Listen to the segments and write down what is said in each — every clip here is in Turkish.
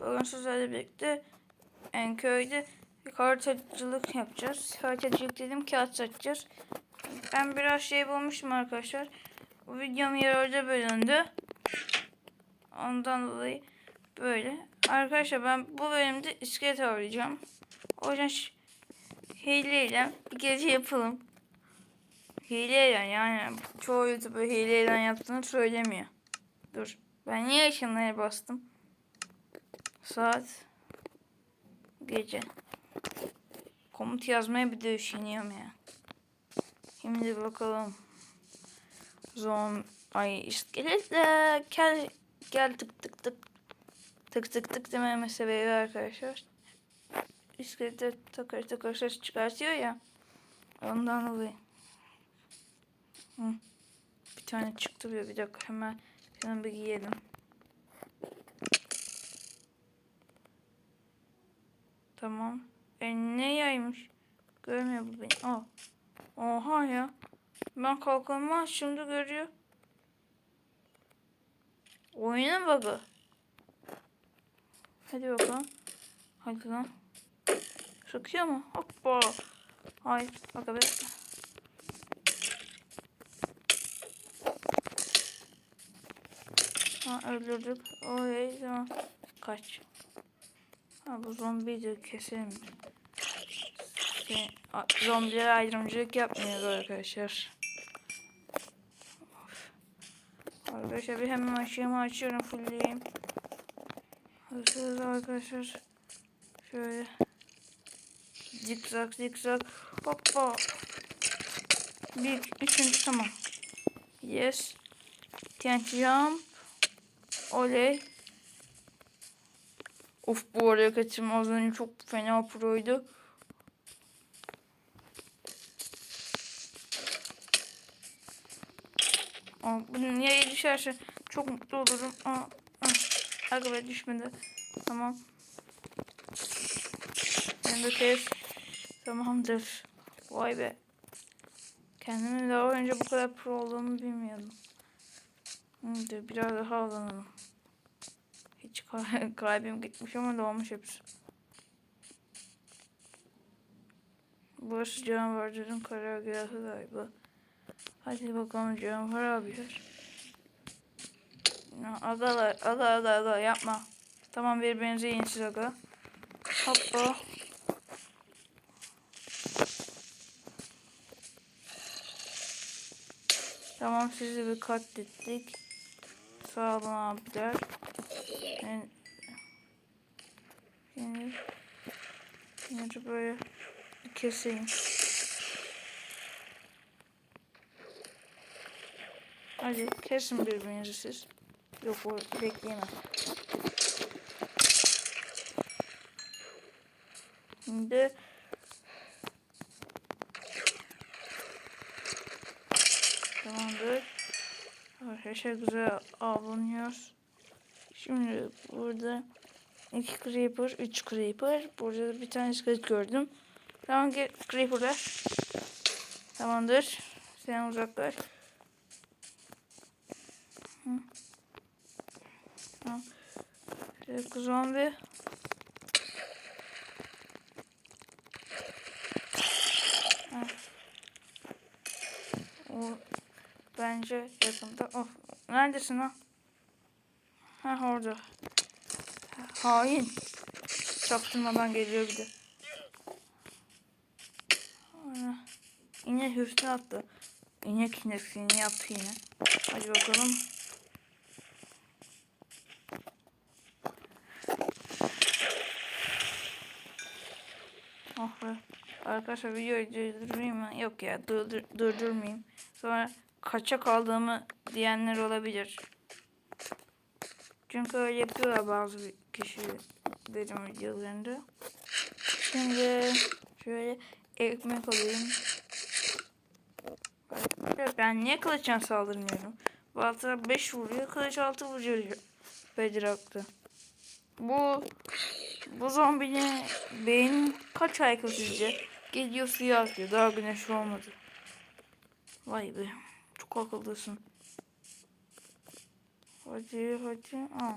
Bugün sizlerle birlikte en köyde haritacılık yapacağız. Haritacılık dedim kağıt satacağız. Ben biraz şey bulmuştum arkadaşlar. Bu videom yarıda bölündü. Ondan dolayı böyle. Arkadaşlar ben bu bölümde iskelet arayacağım. O yüzden hileyle bir gece yapalım. Hileyle yani çoğu YouTuber hileyle yaptığını söylemiyor. Dur. Ben niye ışınlara bastım? Saat gece. Komut yazmaya bir de üşeniyorum ya. Şimdi bakalım. Zom ay iskeletle gel gel tık tık tık tık tık tık dememe sebebi arkadaşlar. İskelete takır takır ses çıkartıyor ya. Ondan dolayı. Hı. Bir tane çıktı bir dakika hemen şunu bir giyelim. Tamam. E ne yaymış? Görmüyor bu beni. Aa. Oha ya. Ben kalkanımı açtığımda görüyor. Oyunun bug'ı. Hadi bakalım. Hadi lan. Sıkıyor mu? Hoppa. Hayır. Bak abi. Ha öldürdük. Oley tamam. Kaç. Ha bu zombiyi de keselim. Şey, zombilere ayrımcılık yapmıyoruz arkadaşlar. Of. Arkadaşlar bir hemen ışığımı açıyorum fullleyeyim. Hızlı arkadaşlar. Şöyle. Zikzak zikzak. Hoppa. Bir, üçüncü tamam. Yes. TNT jump. Oley. Of bu araya kaçırma az önce çok fena proydu. Aa, bu niye düşerse çok mutlu olurum. Aa, aa. Aga düşmedi. Tamam. Ben de kes. Tamamdır. Vay be. Kendimi daha önce bu kadar pro olduğumu bilmiyordum. Şimdi biraz daha alalım. Hiç kal- kalbim gitmiş ama doğmuş hepsi. Burası canavarların karargahı galiba. Hadi bakalım canavar abiler. Agalar, aga aga aga yapma. Tamam birbirinize yiyin siz aga. Hoppa. Tamam sizi bir katlettik. Sağ olun abiler. Ben... Şimdi... Şimdi böyle keseyim. Hadi kesin birbirinizi siz. Yok o bekleyemem. Şimdi Tamamdır. Arkadaşlar güzel avlanıyoruz. Şimdi burada iki creeper, üç creeper. Burada da bir tane iskelet gördüm. Tamam gel creeper'lar. Tamamdır. Sen uzaklaş. Tamam. Şöyle zombi. Ha. Bence yakında. Of. Neredesin lan? Ha orada. Hain. Çaktırmadan geliyor bir de. Yine hüsnü attı. İnek ineksini yaptı yine. Hadi bakalım. Oh be. Arkadaşlar videoyu durdurmayayım mı? Yok ya durdur, durdurmayayım. Sonra kaça kaldığımı diyenler olabilir. Çünkü öyle yapıyorlar bazı kişilerin videolarında. Şimdi şöyle ekmek alayım. Ben niye kılıçtan saldırmıyorum? Balta 5 vuruyor, kılıç 6 vuruyor Bedrock'ta. Bu bu zombinin beynin kaç IQ sizce? Geliyor suya atıyor. Daha güneş olmadı. Vay be. Çok akıllısın. Hadi hadi. Aa.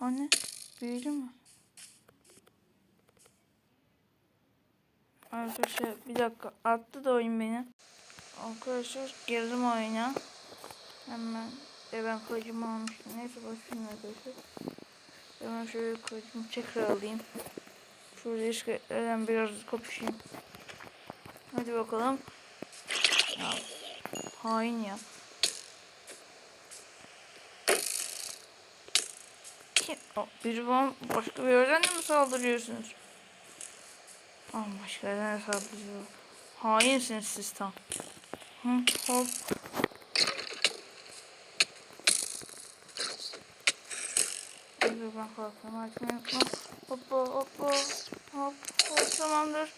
Anne büyüdü mü? Arkadaşlar bir dakika attı da oyun beni. Arkadaşlar girdim oyuna. Hemen e ben kılıcımı almıştım. Neyse başlayayım arkadaşlar. Hemen şöyle kılıcımı tekrar alayım. Şurada iskeletlerden biraz kopuşayım. Hadi bakalım. Ya, hain ya. Kim? O, biri bana başka bir yerden de mi saldırıyorsunuz? Aa, başka yerden de saldırıyor. Hainsiniz siz tam. Hı, hop. Ben artık. Hop hop hop hop hop hop tamamdır.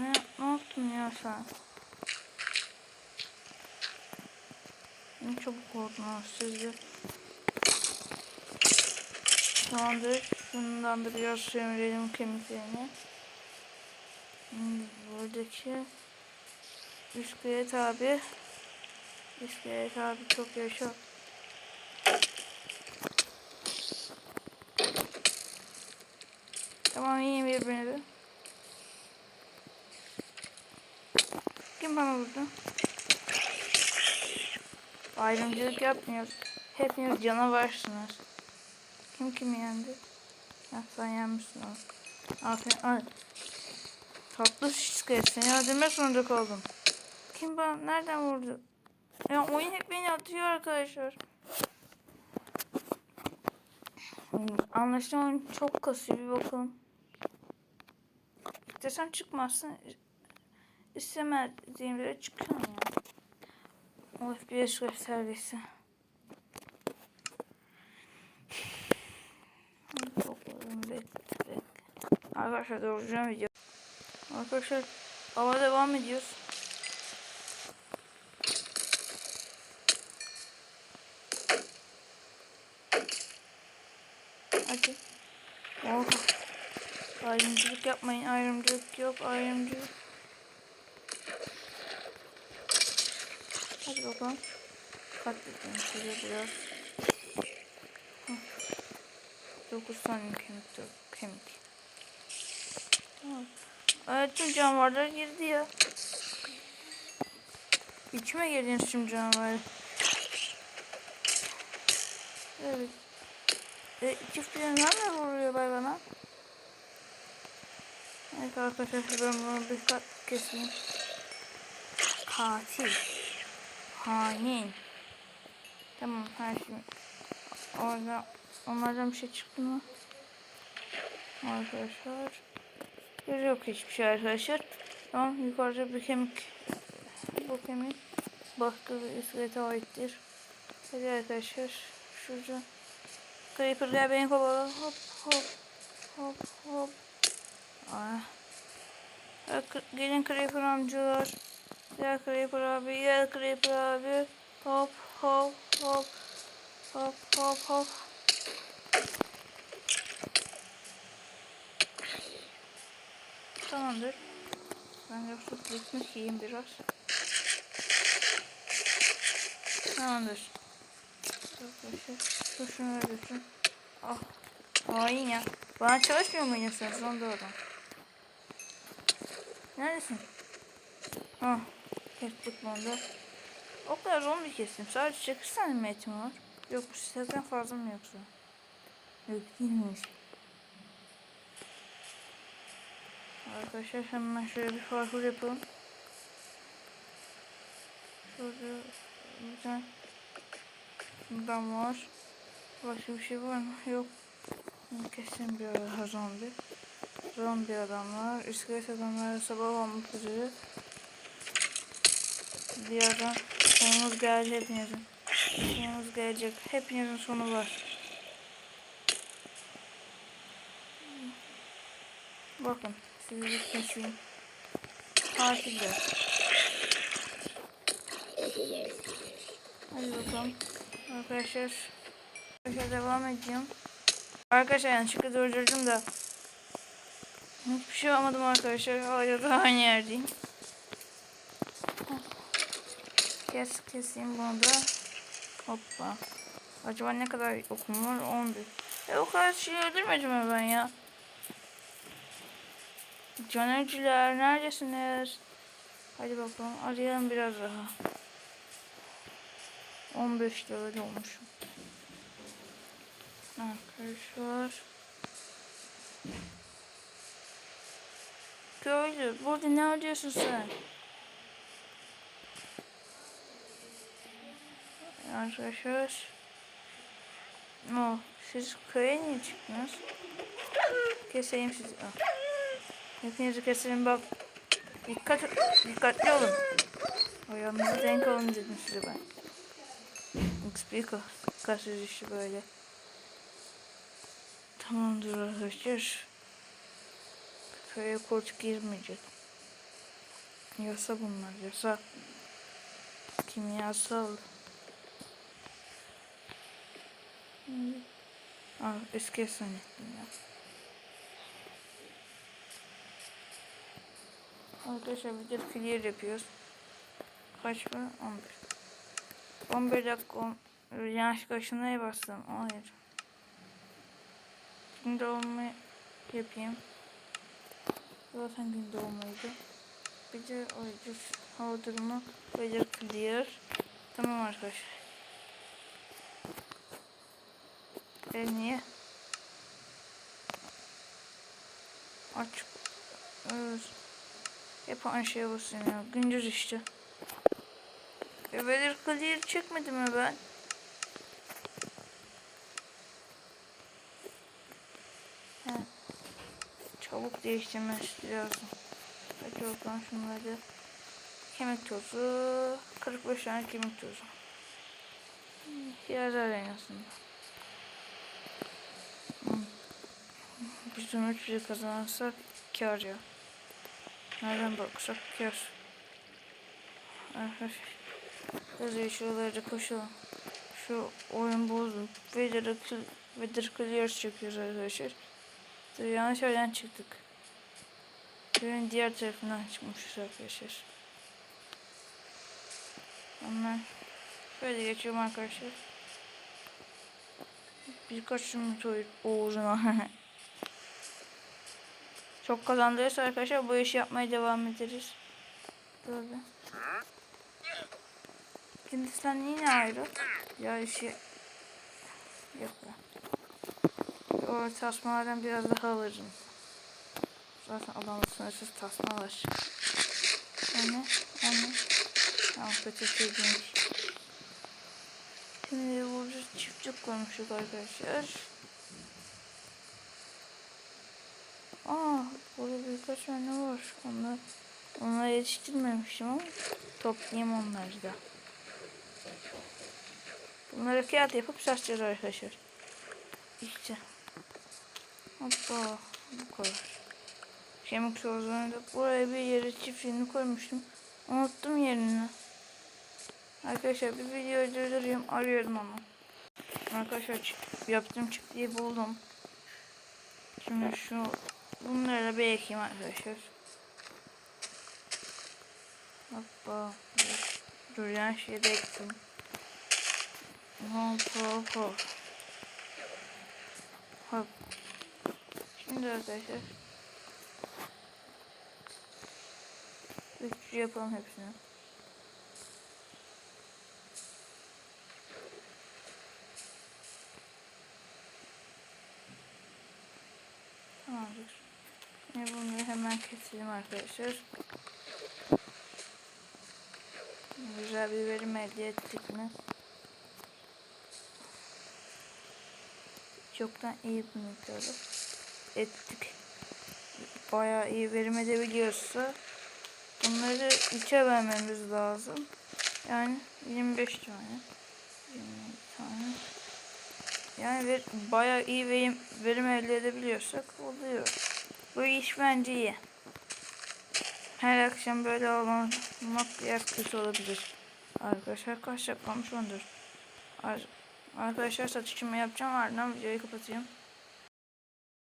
Ne, ne yaptın ya sen? Ne çabuk oldun ha sizce. Tamamdır. Şundan da biraz sömürelim kemiklerini. Hmm, Buradaki İskelet abi. İskelet abi çok yaşa. Tamam iyi birbirini bir. Kim bana vurdu? Ayrımcılık yapmıyoruz. Hepiniz canavarsınız. Kim kimi yendi? Ha, sen yenmişsin abi. Aferin. Ay. Tatlı iskelet seni öldürmek zorunda kaldım. Kim bana nereden vurdu? Ya oyun hep beni atıyor arkadaşlar. Anlaşılan oyun çok kasıyor bir bakalım. İstesem çıkmazsın. İstemediğim yere çıkıyorum ya. O FPS bekle bekle. Arkadaşlar doğrucan video. Arkadaşlar hava devam ediyoruz. Hadi. Oh. Ayrımcılık yapmayın. Ayrımcılık yok. Ayrımcılık. Hadi bakalım. Katledelim size biraz. Hah. 9 tane kemik. dört Kemik. Evet tüm canavarlar girdi ya. İçime girdiniz tüm canavarı. Evet. E, çift nerede vuruyor bay bana? Evet arkadaşlar ben bunu bir kat keseyim. Katil. Hain. Tamam her şey. Orada onlardan bir şey çıktı mı? Arkadaşlar. Yok hiçbir şey arkadaşlar. Tamam yukarıda bir kemik. Bu kemik başka bir iskelete aittir. Hadi arkadaşlar. Şurada. Creeper gel beni kovala. Hop hop. Hop hop. Ah. Kı- Gelin Creeper amcalar. Gel Creeper abi. Gel Creeper abi. Hop hop hop. Hop hop hop. Tamamdır. Ben de su ekmek yiyeyim biraz. Tamamdır. Dur ver götürün. Ah. Hain ya. Bana çalışmıyor muydun sen? Son doğru. Neredesin? Ah. Kestik bunda. O kadar zombi kestim. Sadece 8 tane mi etim var? Yok bu sizden fazla mı yoksa? Yok değilmiş. Arkadaşlar hemen şöyle bir parkur yapalım. Şurada bir tane adam var. Başka bir şey var mı? Yok. Kesin bir zombi. Zombi adamlar, iskelet adamlar sabah olmak üzere. Birazdan sonumuz gelecek hepinizin. Sonumuz gelecek. Hepinizin sonu var. Bakın sizi bir keseyim. Tatiller. Hadi bakalım. Arkadaşlar. Arkadaşlar devam edeceğim. Arkadaşlar yanlışlıkla durdurdum da. Hiçbir şey almadım arkadaşlar. Hala da aynı yerdeyim. Kes keseyim bunu da. Hoppa. Acaba ne kadar okum var? 11. E o kadar şey öldürmedim mi ben ya? Canerciler neredesiniz? Hadi bakalım arayalım biraz daha. 15 level olmuşum. Arkadaşlar. Köylü burada ne arıyorsun sen? Arkadaşlar. Oh, siz köye niye çıktınız? Keseyim sizi. Ah. Hepinizi keselim bak. Dikkat, dikkatli olun. Ayağınızı denk alın dedim size ben. XP kas- kasıyoruz işte böyle. Tamamdır arkadaşlar. Köye kurt girmeyecek. Yasa bunlar yasa. Kimyasal. Şimdi- Aa, eski zannettim ya. Arkadaşlar bir de clear yapıyoruz. Kaç mı? 11. 11 dakika on, yanlışlıkla şunaya bastım. Hayır. Gün doğumu yapayım. Zaten gün doğumuydu. Bir de oyuncu hava durumu böyle clear. Tamam arkadaşlar. E niye? Aç. Evet. Hep aynı şeye basıyorum ya. Gündüz işte. E Weather Clear çekmedim mi ben? He. Çabuk değiştirmesi lazım. Hadi bakalım şunları. Kemik tozu. 45 tane kemik tozu. Yazar en Bir sonuç bir kazanırsak kar ya. Nereden baksak kar. Hızlı şuralarda koşalım. Şu oyun bozdu. Weather, Weather Clears çekiyoruz arkadaşlar. Dur, yanlış yerden çıktık. Köyün diğer tarafından çıkmışız arkadaşlar. Hemen böyle geçiyorum arkadaşlar. Birkaç yumruk uğruna. Çok kazandırırsa arkadaşlar bu işi yapmaya devam ederiz. Böyle. Hindistan yine ayrı. Ya işi yok ya. O tasmalardan biraz daha alırım. Zaten adamın sınırsız tasma var. Anne, anne. Tamam kötü şey değilmiş. Şimdi burada çiftçik konuştuk arkadaşlar. Aa, burada birkaç tane var. Onlar, onları yetiştirmemiştim ama toplayayım onları da. Bunları kağıt yapıp satacağız arkadaşlar. İşte. Hoppa. Bu kadar. Kemik tozlarını da buraya bir yere çiftliğini koymuştum. Unuttum yerini. Arkadaşlar bir video durduruyorum. Arıyorum ama. Arkadaşlar yaptığım çiftliği buldum. Şimdi şu bunları da bir ekeyim arkadaşlar. Hoppa. Dur yan şeyi de ektim. Hop hop hop. Hop. Şimdi arkadaşlar. Üçlü yapalım hepsini. Tamamdır. Şimdi bunları hemen keselim arkadaşlar. Güzel bir verim elde ettik mi? Çoktan iyi bir miktarda ettik. Bayağı iyi verim edebiliyorsa bunları içe vermemiz lazım. Yani 25 tane. 20 tane. Yani ver, bayağı iyi verim, verim elde edebiliyorsak oluyor. Bu iş bence iyi. Her akşam böyle olmak biraz kötü olabilir. Arkadaşlar kaç dakikamış 14. Ar arkadaşlar satışımı yapacağım ardından videoyu kapatayım.